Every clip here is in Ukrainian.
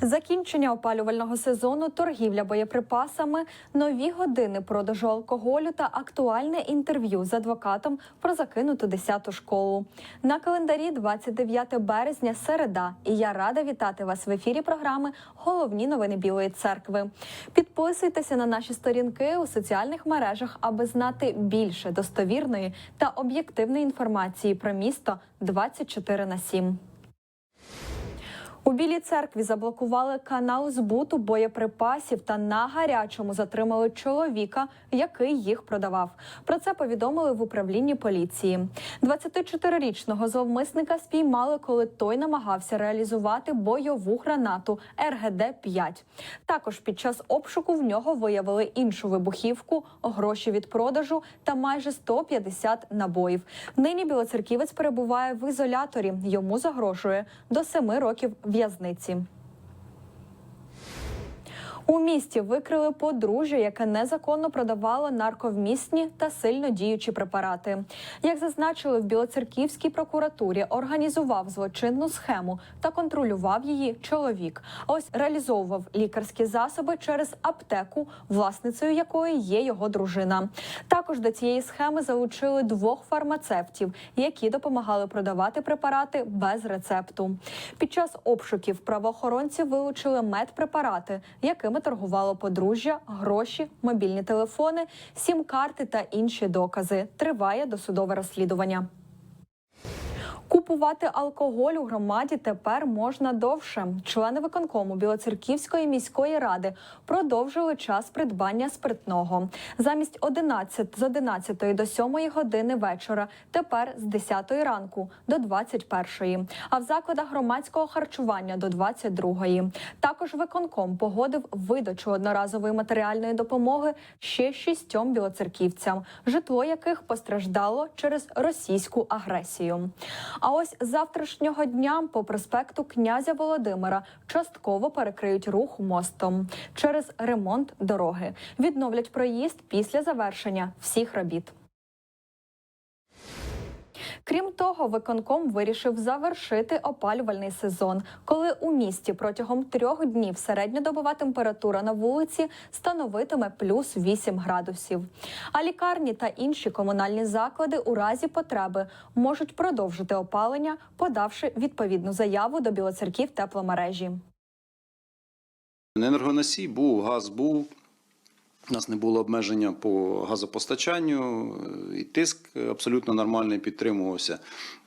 Закінчення опалювального сезону, торгівля боєприпасами, нові години продажу алкоголю та актуальне інтерв'ю з адвокатом про закинуту 10-ту школу. На календарі 29 березня, середа. І я рада вітати вас в ефірі програми Головні новини Білої церкви. Підписуйтеся на наші сторінки у соціальних мережах, аби знати більше достовірної та об'єктивної інформації про місто 24 на 7. У Білій церкві заблокували канал збуту боєприпасів та на гарячому затримали чоловіка, який їх продавав. Про це повідомили в управлінні поліції. 24-річного зловмисника спіймали, коли той намагався реалізувати бойову гранату РГД-5. Також під час обшуку в нього виявили іншу вибухівку, гроші від продажу та майже 150 набоїв. Нині білоцерківець перебуває в ізоляторі. Йому загрожує до 7 років в'язниці. У місті викрили подружжя, яке незаконно продавало нарковмісні та сильно діючі препарати. Як зазначили в Білоцерківській прокуратурі, організував злочинну схему та контролював її чоловік. Ось реалізовував лікарські засоби через аптеку, власницею якої є його дружина. Також до цієї схеми залучили двох фармацевтів, які допомагали продавати препарати без рецепту. Під час обшуків правоохоронці вилучили медпрепарати, якими торгувало подружжя, гроші, мобільні телефони, сім-карти та інші докази. Триває досудове розслідування. Купувати алкоголь у громаді тепер можна довше. Члени виконкому Білоцерківської міської ради продовжили час придбання спиртного. Замість 11 з 11 до 7 години вечора, тепер з 10 ранку до 21. А в закладах громадського харчування до 22. Також виконком погодив видачу одноразової матеріальної допомоги ще шістьом білоцерківцям, житло яких постраждало через російську агресію. А ось завтрашнього дня по проспекту князя Володимира частково перекриють рух мостом через ремонт дороги. Відновлять проїзд після завершення всіх робіт. Крім того, виконком вирішив завершити опалювальний сезон, коли у місті протягом трьох днів середньодобова температура на вулиці становитиме плюс 8 градусів. А лікарні та інші комунальні заклади у разі потреби можуть продовжити опалення, подавши відповідну заяву до білоцерків тепломережі. Енергоносій був, газ був. У нас не було обмеження по газопостачанню, і тиск абсолютно нормальний підтримувався.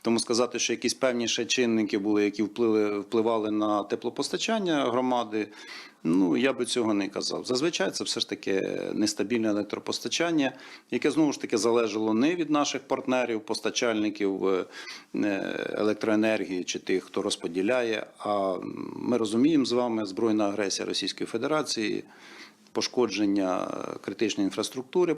Тому сказати, що якісь певні ще чинники були, які вплили, впливали на теплопостачання громади, ну я би цього не казав. Зазвичай це все ж таки нестабільне електропостачання, яке знову ж таки залежало не від наших партнерів, постачальників е, електроенергії чи тих, хто розподіляє. А ми розуміємо з вами збройна агресія Російської Федерації пошкодження критичної інфраструктури.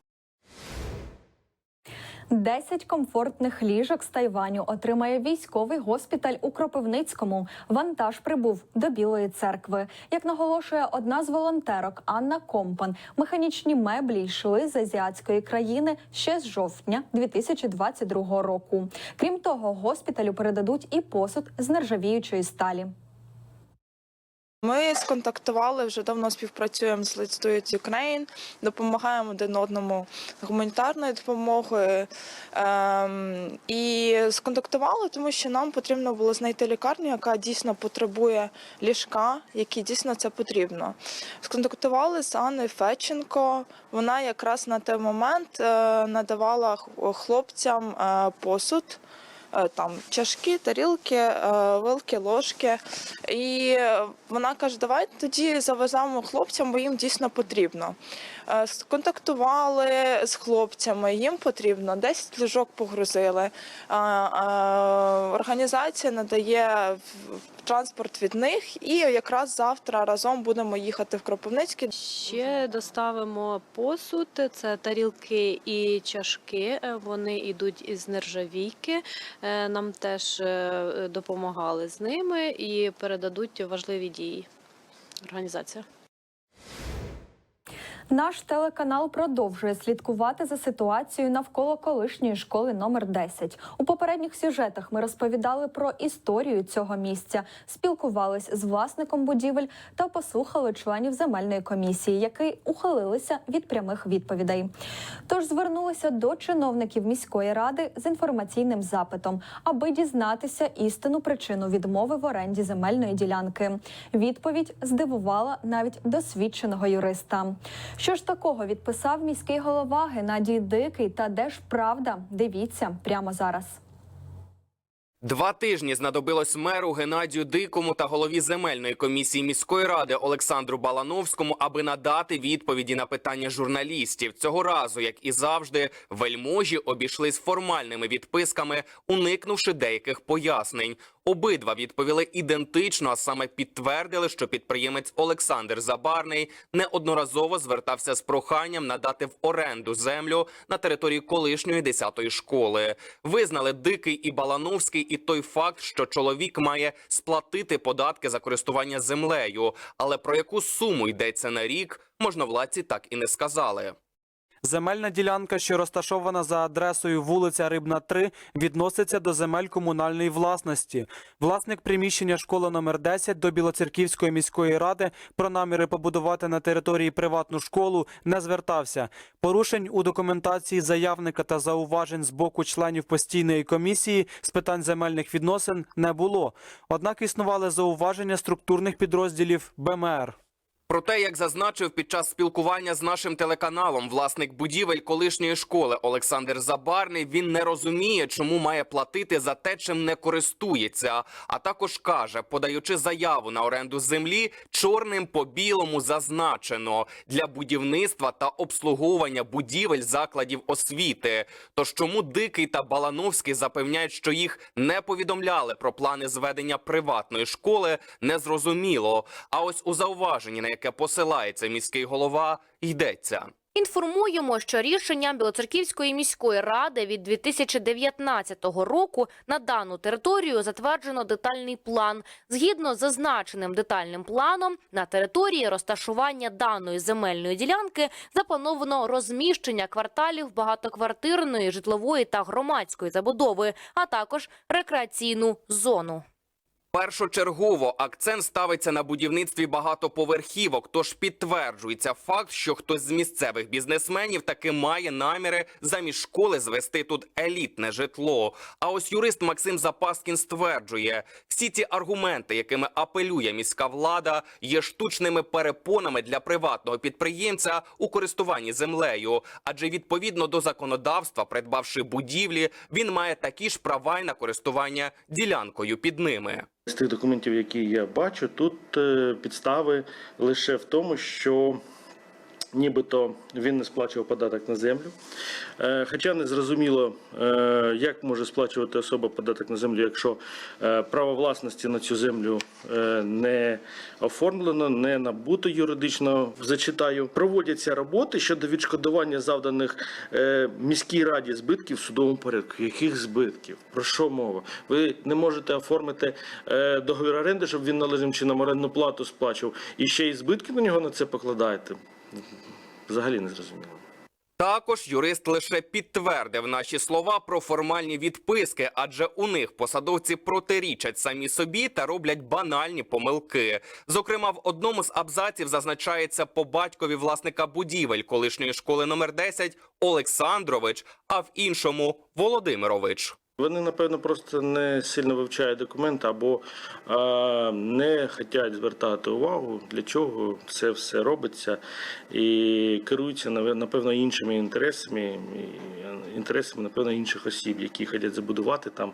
10 комфортних ліжок з Тайваню отримає військовий госпіталь у Кропивницькому. Вантаж прибув до Білої церкви. Як наголошує одна з волонтерок Анна Компан, механічні меблі йшли з азіатської країни ще з жовтня 2022 року. Крім того, госпіталю передадуть і посуд з нержавіючої сталі. Ми сконтактували вже давно співпрацюємо з Let's Do It Ukraine, допомагаємо один одному гуманітарною допомогою. Ем, і сконтактували, тому що нам потрібно було знайти лікарню, яка дійсно потребує ліжка, які дійсно це потрібно. Сконтактували з Анною Феченко. Вона якраз на той момент е, надавала хлопцям е, посуд. Е, Там чашки, тарілки, е, вилки, ложки. І вона каже: давай тоді завеземо хлопцям, бо їм дійсно потрібно. Е, Сконтактували з хлопцями, їм потрібно, 10 ліжок погрузили. Організація надає транспорт від них, і якраз завтра разом будемо їхати в Кропивницький. Ще доставимо посуд, це тарілки і чашки. Вони йдуть із нержавійки. Е, Нам теж е, допомагали з ними і передадуть важливі дії. Організація. Наш телеканал продовжує слідкувати за ситуацією навколо колишньої школи номер 10. У попередніх сюжетах ми розповідали про історію цього місця, спілкувались з власником будівель та послухали членів земельної комісії, які ухилилися від прямих відповідей. Тож звернулися до чиновників міської ради з інформаційним запитом, аби дізнатися істинну причину відмови в оренді земельної ділянки. Відповідь здивувала навіть досвідченого юриста. Що ж такого відписав міський голова Геннадій Дикий та де ж правда? Дивіться прямо зараз. Два тижні знадобилось меру Геннадію Дикому та голові земельної комісії міської ради Олександру Балановському, аби надати відповіді на питання журналістів. Цього разу, як і завжди, вельможі обійшлись формальними відписками, уникнувши деяких пояснень. Обидва відповіли ідентично, а саме підтвердили, що підприємець Олександр Забарний неодноразово звертався з проханням надати в оренду землю на території колишньої 10-ї школи. Визнали Дикий і Балановський і той факт, що чоловік має сплатити податки за користування землею, але про яку суму йдеться на рік, можновладці так і не сказали. Земельна ділянка, що розташована за адресою вулиця Рибна 3, відноситься до земель комунальної власності. Власник приміщення школи номер 10 до Білоцерківської міської ради про наміри побудувати на території приватну школу не звертався. Порушень у документації заявника та зауважень з боку членів постійної комісії з питань земельних відносин не було. Однак існували зауваження структурних підрозділів БМР. Проте, як зазначив під час спілкування з нашим телеканалом, власник будівель колишньої школи Олександр Забарний, він не розуміє, чому має платити за те, чим не користується. А також каже, подаючи заяву на оренду землі, чорним по білому зазначено для будівництва та обслуговування будівель закладів освіти. Тож чому Дикий та Балановський запевняють, що їх не повідомляли про плани зведення приватної школи, незрозуміло. А ось у зауваженні, на яке посилається міський голова, йдеться. Інформуємо, що рішенням Білоцерківської міської ради від 2019 року на дану територію затверджено детальний план. Згідно з зазначеним детальним планом, на території розташування даної земельної ділянки заплановано розміщення кварталів багатоквартирної, житлової та громадської забудови, а також рекреаційну зону. Першочергово акцент ставиться на будівництві багатоповерхівок, тож підтверджується факт, що хтось з місцевих бізнесменів таки має наміри замість школи звести тут елітне житло. А ось юрист Максим Запаскін стверджує, всі ці аргументи, якими апелює міська влада, є штучними перепонами для приватного підприємця у користуванні землею, адже відповідно до законодавства, придбавши будівлі, він має такі ж права й на користування ділянкою під ними. З тих документів, які я бачу, тут е, підстави лише в тому, що нібито він не сплачував податок на землю. Е, Хоча не зрозуміло, е, як може сплачувати особа податок на землю, якщо е, право власності на цю землю не оформлено, не набуто юридично. Зачитаю, проводяться роботи щодо відшкодування завданих міській раді збитків в судовому порядку. Яких збитків? Про що мова? Ви не можете оформити договір оренди, щоб він належним чином орендну плату сплачував, і ще й збитки на нього на це покладаєте. Взагалі не зрозуміло. Також юрист лише підтвердив наші слова про формальні відписки, адже у них посадовці протирічать самі собі та роблять банальні помилки. Зокрема, в одному з абзаців зазначається по батькові власника будівель колишньої школи номер 10 Олександрович, а в іншому Володимирович. Вони, напевно, просто не сильно вивчають документи або а, не хочуть звертати увагу, для чого це все робиться, і керуються напевно іншими інтересами, інтересами, напевно, інших осіб, які хочуть забудувати там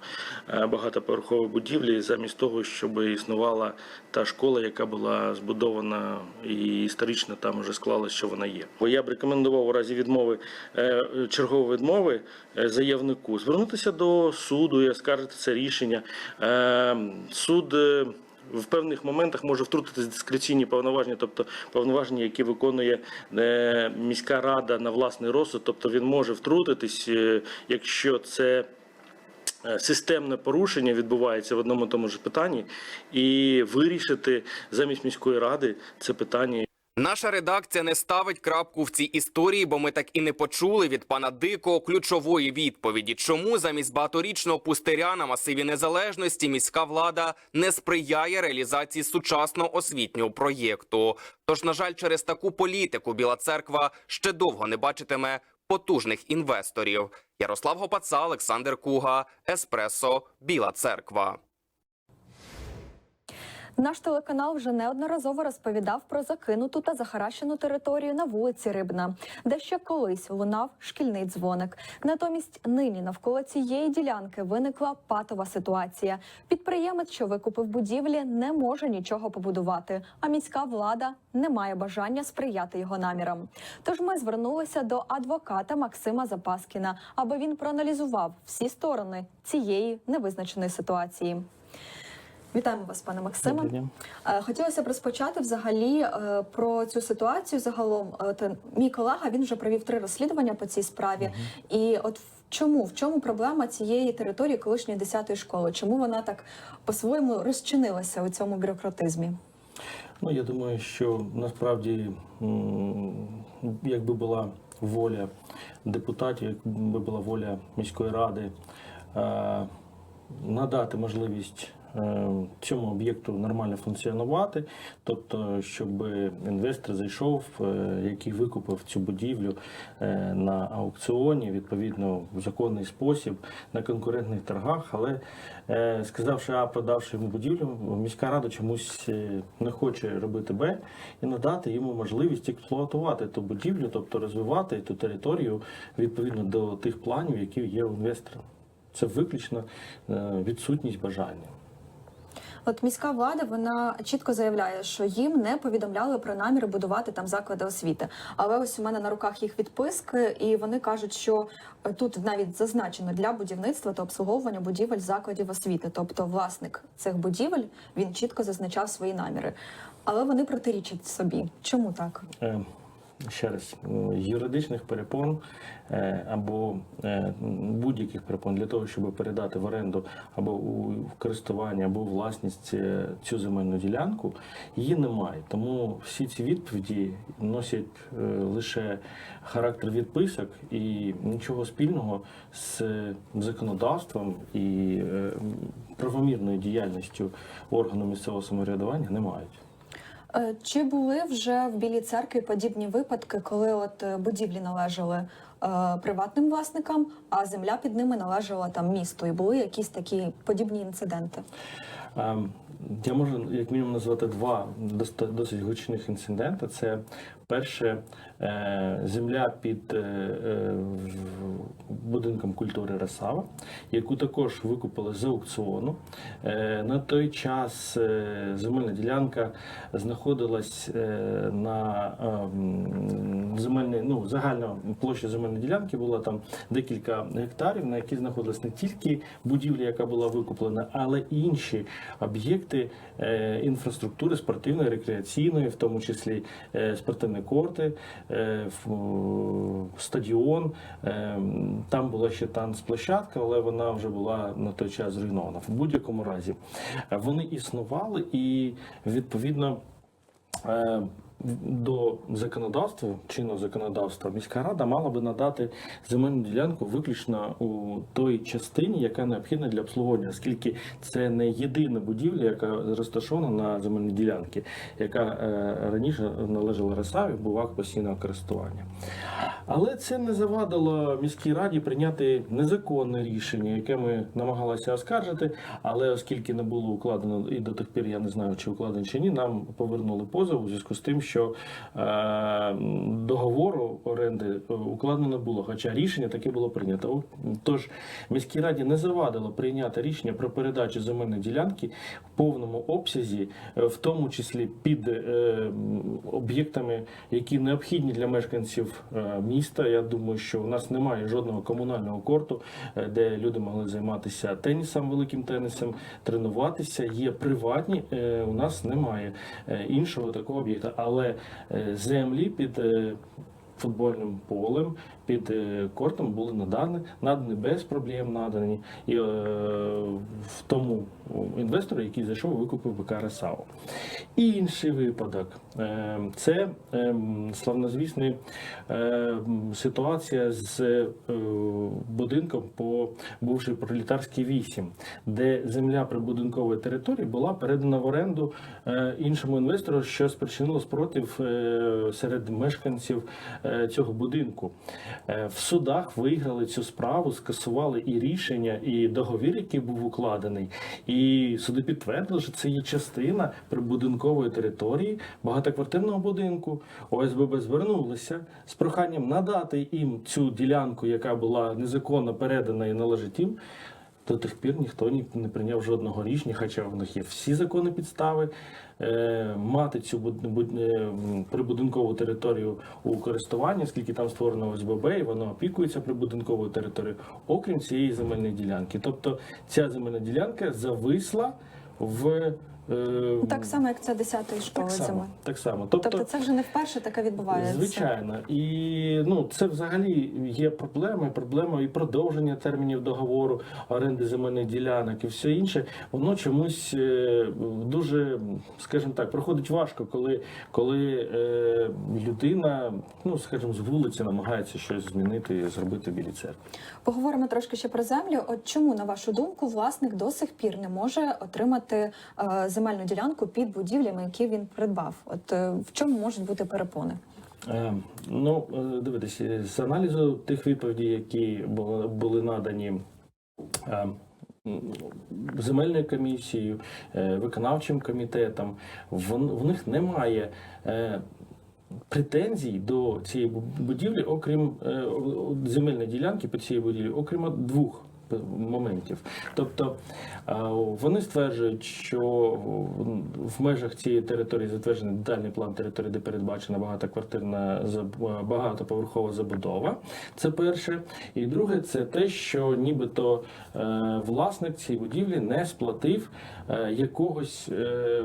е, багатоповерхові будівлі, замість того, щоб існувала та школа, яка була збудована і історично там вже склалось, що вона є. Бо я б рекомендував у разі відмови е, чергової відмови заявнику звернутися до суду і оскаржити це рішення. Е, Суд е, в певних моментах може втрутитись дискреційні повноваження, тобто повноваження, які виконує е, міська рада на власний розсуд, тобто він може втрутитись, е, якщо це. е, Системне порушення відбувається в одному тому ж питанні, і вирішити замість міської ради це питання Наша редакція не ставить крапку в цій історії, бо ми так і не почули від пана Дикого ключової відповіді, чому замість багаторічного пустиря на масиві незалежності міська влада не сприяє реалізації сучасного освітнього проєкту. Тож, на жаль, через таку політику Біла Церква ще довго не бачитиме потужних інвесторів. Ярослав Гопаца, Олександр Куга, Еспресо, Біла Церква. Наш телеканал вже неодноразово розповідав про закинуту та захаращену територію на вулиці Рибна, де ще колись лунав шкільний дзвоник. Натомість нині навколо цієї ділянки виникла патова ситуація. Підприємець, що викупив будівлі, не може нічого побудувати, а міська влада не має бажання сприяти його намірам. Тож ми звернулися до адвоката Максима Запаскіна, аби він проаналізував всі сторони цієї невизначеної ситуації. Вітаємо вас, пане Максиме. Е, Хотілося б розпочати взагалі е, про цю ситуацію. Загалом, от, е, мій колега він вже провів три розслідування по цій справі. І от в чому в чому проблема цієї території колишньої 10-ї школи? Чому вона так по-своєму розчинилася у цьому бюрократизмі? Ну, я думаю, що насправді, якби була воля депутатів, якби була воля міської ради надати можливість цьому об'єкту нормально функціонувати, тобто, щоб інвестор зайшов, е, який викупив цю будівлю е, на аукціоні, відповідно в законний спосіб на конкурентних торгах, але е, сказавши А, продавши йому будівлю, міська рада чомусь е, не хоче робити Б і надати йому можливість експлуатувати ту будівлю, тобто розвивати ту територію відповідно до тих планів, які є у інвестора. Це виключно е, відсутність бажання. От міська влада вона чітко заявляє, що їм не повідомляли про наміри будувати там заклади освіти. Але ось у мене на руках їх відписки, і вони кажуть, що е, тут навіть зазначено для будівництва та обслуговування будівель закладів освіти. Тобто власник цих будівель він чітко зазначав свої наміри. Але вони протирічать собі. Чому так? Е, Ще раз, юридичних перепон е, або е, будь-яких перепон для того, щоб передати в оренду або у в користування, або у власність е, цю земельну ділянку, її немає. Тому всі ці відповіді носять е, лише характер відписок і нічого спільного з законодавством і е, правомірною діяльністю органу місцевого самоврядування не мають. Е, Чи були вже в Білій церкві подібні випадки, коли от е, будівлі належали е, приватним власникам, а земля під ними належала там місту? І були якісь такі подібні інциденти? Ем, Я можу як мінімум назвати два досить гучних інциденти. Це перше земля під будинком культури Росава, яку також викупили з аукціону. Е, На той час е, земельна ділянка знаходилась е, на ем, земельній, ну, загальна площа земельної ділянки була там декілька гектарів, на які знаходилась не тільки будівля, яка була викуплена, але й інші об'єкти інфраструктури спортивної, рекреаційної, в тому числі спортивні корти, стадіон. Е, Там була ще танцплощадка, але вона вже була на той час зруйнована. В будь-якому разі е, вони існували і відповідно. До законодавства, чинного законодавства, міська рада мала би надати земельну ділянку виключно у той частині, яка необхідна для обслуговування, оскільки це не єдина будівля, яка розташована на земельній ділянці, яка е, раніше належала Росаві, був постійного користування. Але це не завадило міській раді прийняти незаконне рішення, яке ми намагалися оскаржити. Але оскільки не було укладено і до тих пір я не знаю, чи укладено чи ні, нам повернули позов у зв'язку з тим, що е, договору оренди е, укладено було, хоча рішення таке було прийнято. Тож міській раді не завадило прийняти рішення про передачу земельної ділянки в повному обсязі, е, в тому числі під об'єктами, які необхідні для мешканців міста. Я думаю, що у нас немає жодного комунального корту, де люди могли займатися тенісом, великим тенісом, тренуватися. Є приватні, у нас немає іншого такого об'єкта. Але е, землі під е, футбольним полем, під е, кортом були надані, надані без проблем надані і е, в тому інвестору, який зайшов викупив БК «Ресао». І інший випадок е, це славнозвісна ситуація з будинком по бувшій пролітарській 8, де земля прибудинкової території була передана в оренду іншому інвестору, що спричинило спротив серед мешканців цього будинку. Е, В судах виграли цю справу, скасували і рішення, і договір, який був укладений. І суди підтвердили, що це є частина прибудинкової території багатоквартирного будинку. ОСББ звернулися з проханням надати їм цю ділянку, яка була незаконно передана і належить їм. До тих пір ніхто не прийняв жодного рішення, хоча в них є всі законні підстави е, мати цю е, прибудинкову територію у користуванні, оскільки там створено ОСББ, і воно опікується прибудинковою територією, окрім цієї земельної ділянки. Тобто ця земельна ділянка зависла в е, Так само, як це 10-ї школи так само, зими. так само. Тобто це вже не вперше таке відбувається. Звичайно, і ну це взагалі є проблема, проблема і продовження термінів договору оренди земельних ділянок і все інше. Воно чомусь е, дуже, скажімо так, проходить важко, коли, коли е, людина, ну скажімо, з вулиці намагається щось змінити, і зробити білі церкви. Поговоримо трошки ще про землю. От чому, на вашу думку, власник до сих пір не може отримати е, земельну ділянку під будівлями, які він придбав? От е, в чому можуть бути перепони? Е, Ну, е, дивитися, з аналізу тих відповідей, які були, були надані земельною комісією, виконавчим комітетом, в них немає. Претензій до цієї бу- будівлі, окрім земельної ділянки по цій будівлі, окрім двох моментів. Тобто вони стверджують, що в межах цієї території затверджений детальний план території, де передбачена багатоквартирна багатоповерхова забудова. Це перше. І друге, це те, що нібито е, власник цієї будівлі не сплатив е, якогось е,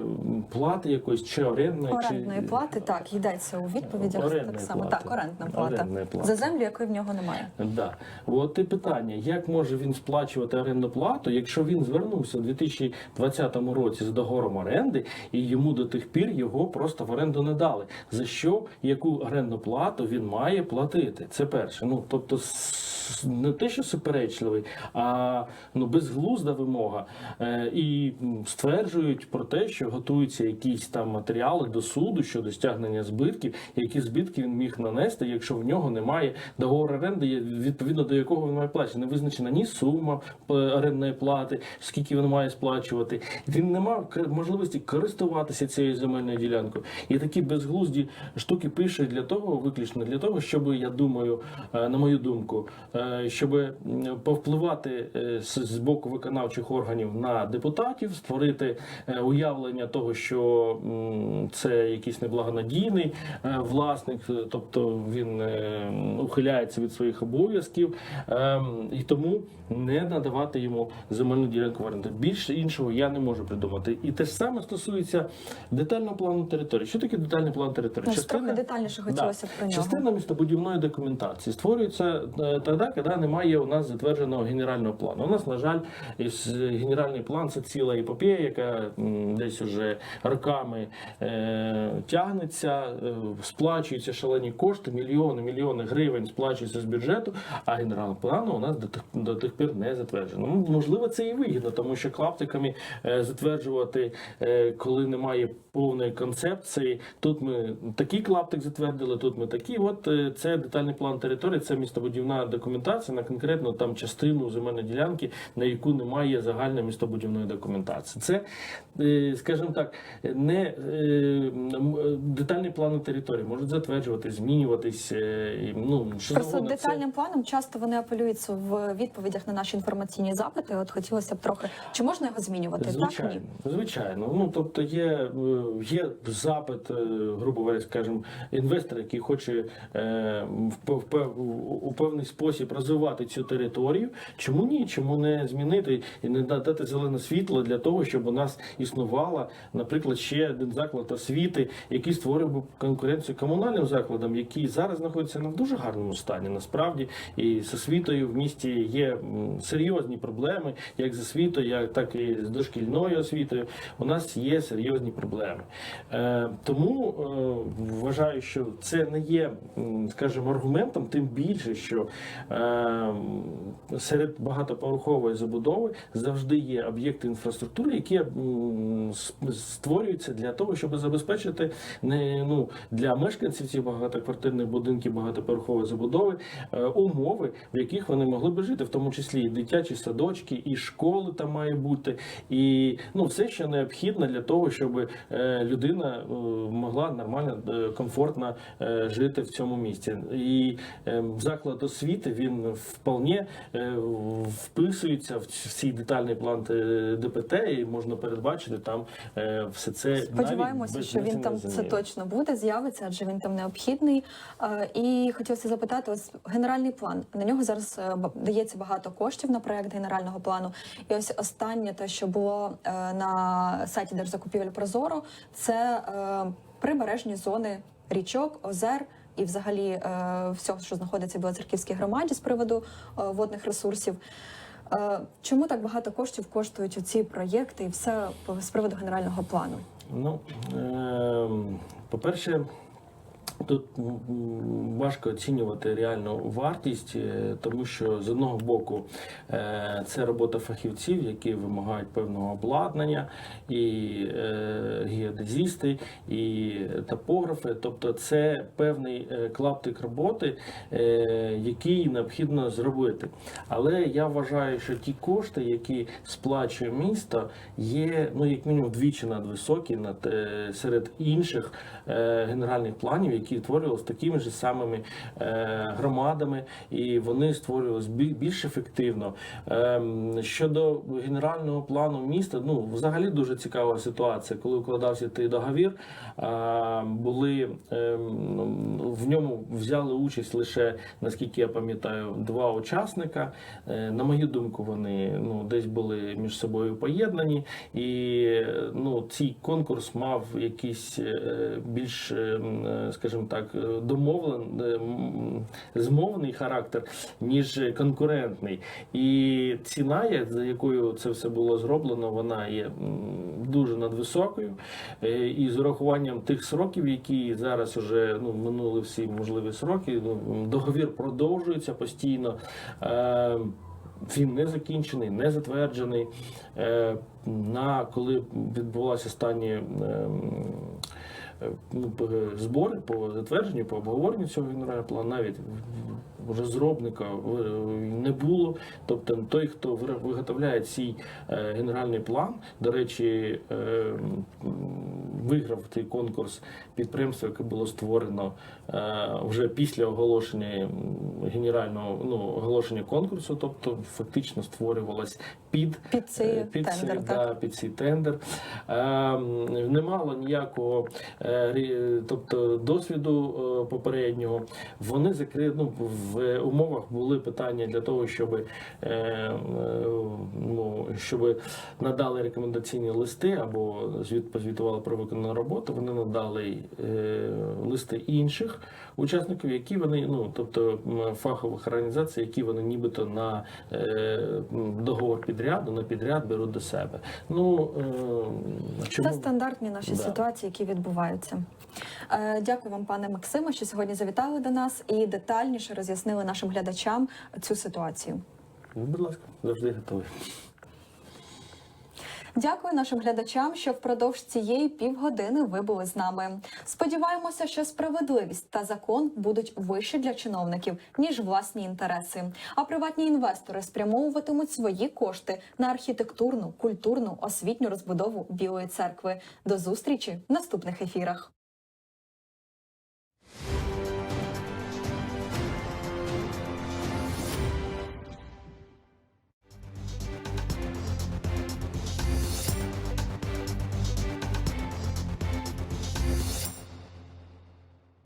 плати, якоїсь чи орендної чи плати так йдеться у відповідях. Орендної так само плати. так, орендна плата Орендної плати. за землю, якої в нього немає. Да. От і питання, як може він сплачувати орендну плату, якщо він звернувся у 2020 році з договором оренди, і йому до тих пір його просто в оренду не дали. За що яку орендну плату він має платити? Це перше. Ну тобто не те, що суперечливий, а ну безглузда вимога. Е, і стверджують про те, що готуються якісь там матеріали до суду щодо стягнення збитків, які збитки він міг нанести, якщо в нього немає договору оренди, відповідно до якого він має платити. Не визначена ні е, орендної плати, скільки він має сплачувати. Він не мав можливості користуватися цією земельною ділянкою. І такі безглузді штуки пише для того, виключно для того, щоб я думаю, е, на мою думку, е, щоб повпливати з боку виконавчих органів на депутатів, створити уявлення того, що це якийсь неблагонадійний власник, тобто він ухиляється від своїх обов'язків, е, і тому не надавати йому земельну ділянку в оренду. Більше іншого я не можу придумати. І те ж саме стосується детального плану території. Що таке детальний план території? Ну, трохи детальніше хотілося б про нього. Частина містобудівної документації створюється е, тоді, коли немає у нас затвердженого генерального плану. У нас, на жаль, генеральний план це ціла епопея, яка десь уже роками е, тягнеться, е, сплачуються шалені кошти, мільйони, мільйони гривень сплачуються з бюджету, а генерального плану у нас до тих, до тих пір не затверджено. Ну, можливо, це і вигідно, тому що клаптиками е, затверджувати, е, коли немає повної концепції. Тут ми такий клаптик затвердили, тут ми такі. От е, це детальний план території, це містобудівна документація на конкретну там частину земельної ділянки, на яку немає загальної містобудівної документації. Це, е, скажімо так, не е, детальні плани території можуть затверджуватись, змінюватись. Ну що Просто завгодно. Це- детальним планом часто вони апелюються в відповідях на на наші інформаційні запити. От хотілося б трохи чи можна його змінювати? Так Звичайно, ні. звичайно. Ну тобто є, є запит, е, грубо говоря, скажімо, інвестор, який хоче е, у певний спосіб розвивати цю територію. Чому ні? Чому не змінити і не дати зелене світло для того, щоб у нас існувала, наприклад, ще один заклад освіти, який створив би конкуренцію комунальним закладам, які зараз знаходяться на дуже гарному стані. Насправді, і з освітою в місті є серйозні проблеми, як з освітою, так і з дошкільною освітою. У нас є серйозні проблеми. Е, тому е, вважаю, що це не є, скажімо, аргументом, тим більше, що е, серед багатоповерхової забудови завжди є об'єкти інфраструктури, які створюються для того, щоб забезпечити не ну для мешканців цих багатоквартирних будинків багатоповерхової забудови умови, в яких вони могли би жити, в тому числі і дитячі садочки, і школи там має бути, і ну все, що необхідно для того, щоб людина е, могла нормально, е, комфортно е, жити в цьому місті. І е, заклад освіти він вполне е, вписується в цей детальний план е, ДПТ, і можна передбачити там е, все це. Сподіваємося, що він там це точно буде, з'явиться, адже він там необхідний. Е, І хотілося запитати, ось генеральний план. На нього зараз е, дається багато коштів на проект генерального плану. І ось останнє, те, що було е, на сайті Держзакупівель Прозоро, це е, прибережні зони річок, озер. І, взагалі, е, всього, що знаходиться в Білоцерківській громаді з приводу е, водних ресурсів. Е, Чому так багато коштів коштують ці проєкти і все з приводу генерального плану? Ну, ем, по-перше, тут важко оцінювати реальну вартість, е, тому що з одного боку е, це робота фахівців, які вимагають певного обладнання, і е, геодезісти, і топографи. Тобто це певний клаптик роботи, який необхідно зробити. Але я вважаю, що ті кошти, які сплачує місто, є ну як мінімум вдвічі надвисокі над серед інших генеральних планів, які створювалися такими ж самими е, громадами, і вони створювалися більш ефективно. Ем, Щодо генерального плану міста, ну взагалі дуже цікава ситуація, коли укладався той договір. а, Були ем, в ньому взяли участь лише наскільки я пам'ятаю, два учасника. Е, На мою думку, вони ну десь були між собою поєднані, і е, ну цей конкурс мав якийсь е, більш, е, м, е, скажімо так, е, домовлений, змовний характер, ніж конкурентний. І ціна, за якою це все було зроблено, вона є дуже надвисокою. Е, І з урахуванням тих сроків, які зараз вже ну, минули всі можливі сроки, ну, договір продовжується постійно. Е, Він не закінчений, не затверджений. Е, На коли відбулися останні ем, е, збори по затвердженню, по обговоренню цього генерального плану, навіть розробника е, не було. Тобто той, хто виготовляє цей е, генеральний план, до речі, е, виграв цей конкурс підприємство, яке було створено вже після оголошення генерального ну, оголошення конкурсу, тобто фактично створювалось під Під цей під тендер, цей, так? да, під цей тендер. Е, не мало ніякого тобто, досвіду попереднього. Вони закрили ну, в умовах були питання для того, щоб, е, е, ну, щоб надали рекомендаційні листи або звіт позвітували про виконану роботу. Вони надали е, листи інших учасників, які вони, ну тобто фахових організацій, які вони нібито на е, договор підряду, на підряд беруть до себе. Ну е, чому Це стандартні наші Да. ситуації, які відбуваються. Е, Дякую вам, пане Максиме, що сьогодні завітали до нас і детальніше роз'яснили нашим глядачам цю ситуацію. Будь ласка, завжди готовий. Дякую нашим глядачам, що впродовж цієї півгодини ви були з нами. Сподіваємося, що справедливість та закон будуть вищі для чиновників ніж власні інтереси. А приватні інвестори спрямовуватимуть свої кошти на архітектурну, культурну, освітню розбудову Білої церкви. До зустрічі в наступних ефірах.